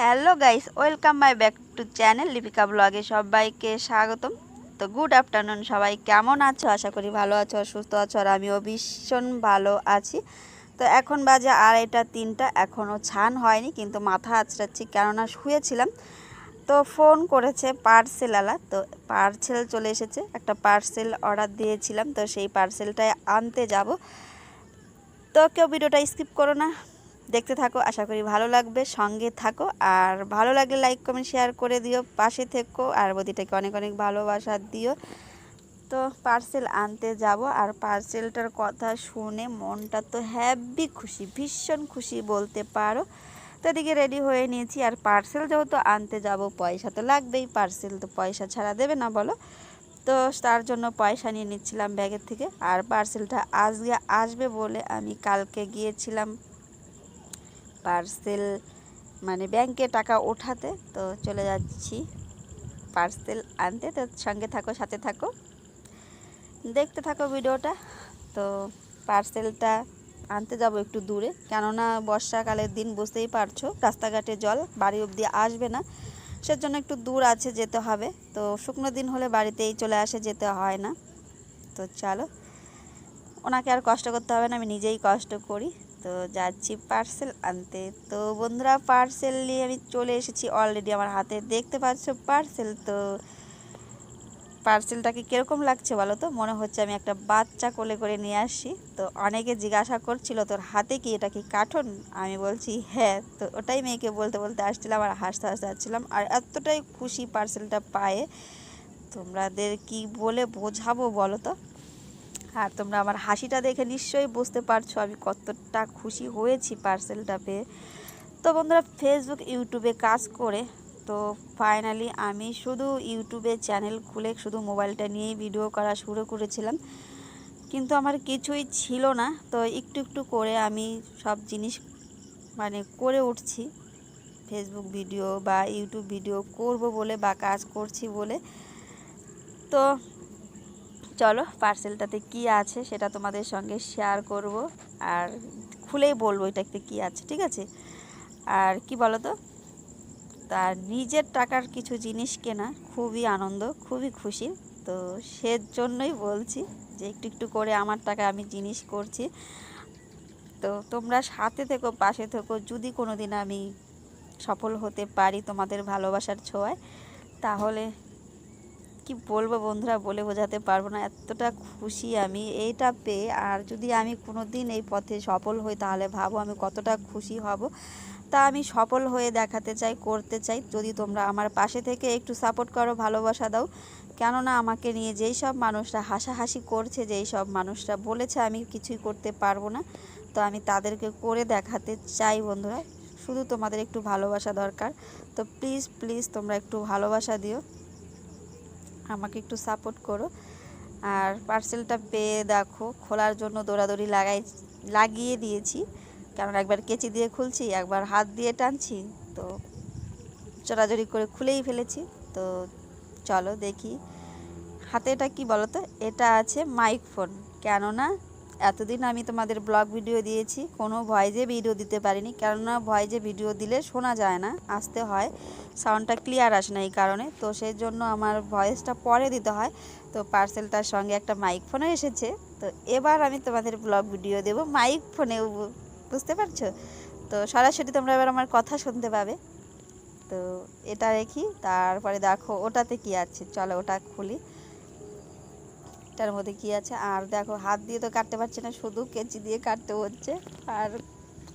Hello guys welcome my back to channel Lipika ব্লগে সবাইকে স্বাগতম। তো গুড আফটারনুন সবাই কেমন আছো? আশা করি ভালো আছো, সুস্থ আছো, আর আমিও ভীষণ ভালো আছি। তো এখন বাজে আড়াইটা তিনটা এখনও ছান হয়নি, কিন্তু মাথা আঁচড়াচ্ছি কেননা শুয়েছিলাম। তো ফোন করেছে পার্সেলওয়ালা তো পার্সেল চলে এসেছে। একটা পার্সেল অর্ডার দিয়েছিলাম, তো সেই পার্সেলটাই আনতে যাব। তো কেউ ভিডিওটা স্কিপ করো না। দেখতে থাকো, আশা করি ভালো লাগবে, সঙ্গে থাকো, আর ভালো লাগলে লাইক কমেন্ট শেয়ার করে দিও, পাশে থেকো, আর বদিটাকে অনেক অনেক ভালোবাসা দিও। তো পার্সেল আনতে যাব, আর পার্সেলটার কথা শুনে মনটা তো হ্যাপি খুশি, ভীষণ খুশি বলতে পারো। তো এদিকে রেডি হয়ে নিয়েছি, আর পার্সেল যেহেতু আনতে যাব, পয়সা তো লাগবেই পার্সেল তো পয়সা ছাড়া দেবে না বলো। তো তার জন্য পয়সা নিয়ে নিচ্ছিলাম ব্যাগের থেকে, আর পার্সেলটা আজকে আসবে বলে আমি কালকে গিয়েছিলাম পার্সেল মানে ব্যাংকে টাকা ওঠাতে, তো চলে যাচ্ছি। পার্সেল আনতে, তো সঙ্গে থাকো, সাথে থাকো। দেখতে থাকো ভিডিওটা। তো পার্সেলটা আনতে যাব একটু দূরে, কেননা বর্ষাকালের দিন বুঝতেই পারছ, রাস্তাঘাটে জল বাড়ি অবধি আসবে না। সেজন্য একটু দূর আছে যেতে হবে। তো শুকনো দিন হলে বাড়িতেই চলে আসে, যেতে হয় না। তো চলো, ওনাকে আর কষ্ট করতে হবে না, আমি নিজেই কষ্ট করি। তো যাচ্ছি পার্সেল আনতে। তো বন্ধুরা পার্সেল নিয়ে আমি চলে এসেছি অলরেডি আমার হাতে। দেখতে পাচ্ছ পার্সেল তো। পার্সেলটাকে কীরকম লাগছে বলো তো? মনে হচ্ছে আমি একটা বাচ্চা কোলে করে নিয়ে আসছি। তো অনেকে জিজ্ঞাসা করছিল, তোর হাতে কি এটা কি কাঠন আমি বলছি হ্যাঁ। তো ওটাই মেয়েকে বলতে বলতে আসছিলাম আর হাসতে হাসতে আসছিলাম আর এতটাই খুশি পার্সেলটা পায়ে। তোমাদের কি বলে বোঝাবো বলো তো? আর তোমরা আমার হাসিটা দেখে নিশ্চয়ই বুঝতে পারছ আমি কতটা খুশি হয়েছি পার্সেলটা পেয়ে। তো বন্ধুরা ফেসবুক ইউটিউবে কাজ করে, তো ফাইনালি আমি শুধু ইউটিউবে চ্যানেল খুলে শুধু মোবাইলটা নিয়েই ভিডিও করা শুরু করেছিলাম। কিন্তু আমার কিছুই ছিল না, তো একটু একটু করে আমি সব জিনিস মানে করে উঠছি। ফেসবুক ভিডিও বা ইউটিউব ভিডিও করব বলে বা কাজ করছি বলে। তো চলো পার্সেলটাতে কি আছে সেটা তোমাদের সঙ্গে শেয়ার করব আর খুলেই বলব এটাতে কি আছে, ঠিক আছে? আর কি বলো তো তার নিজের টাকার কিছু জিনিস কেনা, খুবই আনন্দ, খুবই খুশি। তো সেজন্যই বলছি যে একটু একটু করে আমার টাকা আমি জিনিস করছি। তো তোমরা সাথে থেকো, পাশে থেকো, যদি কোনো দিন আমি সফল হতে পারি তোমাদের ভালোবাসার ছোঁয়ায়, তাহলে কি বলব বন্ধুরা বলে বোঝাতে পারব না, এতটা খুশি আমি। এইটা পেয়ে আর যদি আমি কোনো দিন এই পথে সফল হই তাহলে ভাবো আমি কতটা খুশি হব। তা আমি সফল হয়ে দেখাতে চাই, করতে চাই। যদি তোমরা আমার পাশে থেকে একটু সাপোর্ট করো, ভালোবাসা দাও। কেননা আমাকে নিয়ে যেই সব মানুষরা হাসাহাসি করছে, যেই সব মানুষরা বলেছে আমি কিছুই করতে পারব না, তো আমি তাদেরকে করে দেখাতে চাই বন্ধুরা। শুধু তোমাদের একটু ভালোবাসা দরকার। তো প্লিজ প্লিজ তোমরা একটু ভালোবাসা দিও। আমাকে একটু সাপোর্ট করো। আর পার্সেলটা পেয়ে দেখো, খোলার জন্য দৌড়াদৌড়ি লাগাই, লাগিয়ে দিয়েছি। কারণ একবার কেচি দিয়ে খুলছি, একবার হাত দিয়ে টানছি, তো চড়াচড়ি করে খুলেই ফেলেছি। তো চলো দেখি হাতে এটা কি বলো তো এটা আছে মাইক ফোন কেননা এতদিন আমি তোমাদের ব্লগ ভিডিও দিয়েছি, কোনো ভয়েজে ভিডিও দিতে পারিনি, কেননা ভয়েজে ভিডিও দিলে শোনা যায় না, আসতে হয় সাউন্ডটা ক্লিয়ার আসে না এই কারণে, তো সেই জন্য আমার ভয়েসটা পরে দিতে হয়, তো পার্সেলটার সঙ্গে একটা মাইক ফোনে এসেছে, তো এবার আমি তোমাদের ব্লগ ভিডিও দেবো মাইক ফোনে বুঝতে পারছ? তো সরাসরি তোমরা এবার আমার কথা শুনতে পাবে, তো এটা রেখি তারপরে দেখো, ওটাতে কি আছে, চলো ওটা খুলি। এটার মধ্যে কি আছে? আর দেখো, হাত দিয়ে তো কাটতে পারছি না, শুধু কেঁচি দিয়ে কাটতে হচ্ছে। আর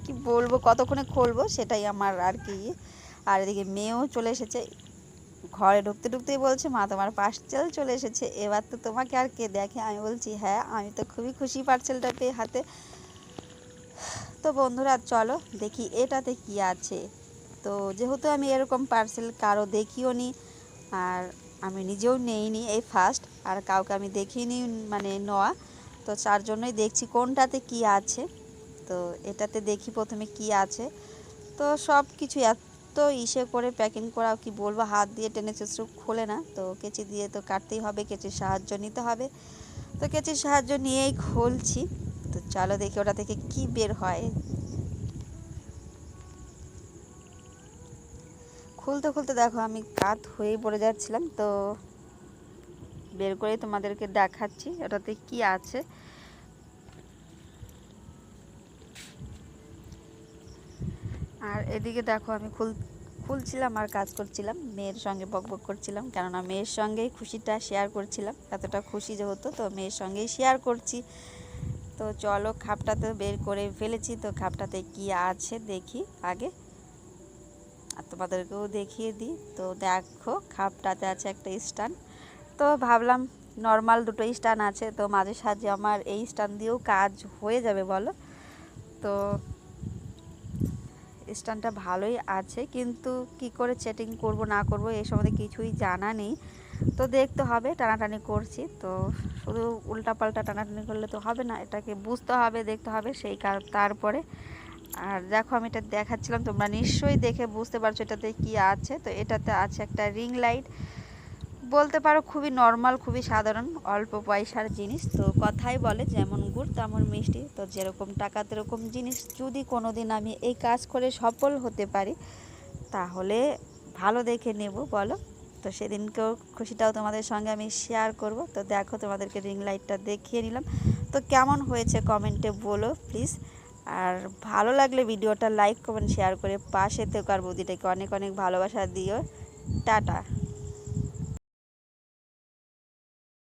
কি বলব, কতক্ষণে খুলবো সেটাই আমার আর কি। আর এদিকে মেয়েও চলে এসেছে। ঘরে ঢুকতে ঢুকতেই বলছে, মা, তোমার পার্সেল চলে এসেছে। এবার তো তোমাকে আর কে দেখে? আমি বলছি হ্যাঁ আমি তো খুবই খুশি পার্সেলটা পেয়ে হাতে। তো বন্ধুরা, চলো দেখি এটাতে কি আছে। তো যেহেতু আমি এরকম পার্সেল কারও দেখিও নি আর আমি নিজেও নেইনি এই ফার্স্ট আর কাউকে আমি দেখিনি মানে নেওয়া। তো তার জন্যই দেখছি কোনটাতে কি আছে। তো এটাতে দেখি প্রথমে কি আছে। তো সব কিছু এত ইসে করে প্যাকিং করা কি বলব, হাত দিয়ে টেনে চেষ্টা খোলে না। তো কেচি দিয়ে তো কাটতেই হবে, কেচির সাহায্য নিতে হবে। তো কেচির সাহায্য নিয়েই খুলছি। তো চলো দেখি ওটা থেকে কি বের হয়। খুলতে খুলতে দেখো, আমি কাত হয়েই পড়ে যাচ্ছিলাম, তো বের করে তোমাদেরকে দেখাচ্ছি ওটাতে কি আছে। আর এদিকে দেখো, আমি খুল, খুলছিলাম আর কাজ করছিলাম, মেয়ের সঙ্গে বকবক করছিলাম, কেননা মেয়ের সঙ্গেই খুশিটা শেয়ার করছিলাম, এতটা খুশি যে হতো তো মেয়ের সঙ্গেই শেয়ার করছি। তো চলো খাপটাতে বের করে ফেলেছি, তো খাপটাতে কি আছে দেখি আগে। তোমাদেরকেও দেখিয়ে দিই। তো দেখো, খাপটাতে আছে একটা স্ট্যান্ড তো ভাবলাম নর্মাল দুটো স্ট্যান্ড আছে, তো মাঝে সাঝে আমার এই স্ট্যান্ড দিয়েও কাজ হয়ে যাবে বলো। তো স্ট্যান্ডটা ভালোই আছে, কিন্তু কি করে চেটিং করব, না করব এই সম্বন্ধে কিছুই জানা নেই। তো দেখতে হবে, টানাটানি করছি। তো শুধু উল্টাপাল্টা টানাটানি করলে তো হবে না, এটাকে বুঝতে হবে, দেখতে হবে, সেই তারপরে আর দেখো আমি এটা দেখাচ্ছিলাম, তোমরা নিশ্চয়ই দেখে বুঝতে পারছ এটাতে কি আছে। তো এটাতে আছে একটা রিং লাইট বলতে পারো খুবই নর্মাল খুবই সাধারণ, অল্প পয়সার জিনিস। তো কথাই বলে যেমন গুড় তেমন মিষ্টি। তো যেরকম টাকা, তেরকম জিনিস যদি কোনো দিন আমি এই কাজ করে সফল হতে পারি, তাহলে ভালো দেখে নেব, বলো। তো সেদিনকেও খুশিটাও তোমাদের সঙ্গে আমি শেয়ার করব। তো দেখো তোমাদেরকে রিং লাইটটা দেখিয়ে নিলাম। তো কেমন হয়েছে কমেন্টে বলো প্লিজ আর ভালো লাগলে ভিডিওটা লাইক, কমেন্ট শেয়ার করে পাশে থেকে আর বৌদিটাকে অনেক অনেক ভালোবাসা দিও। টাটা।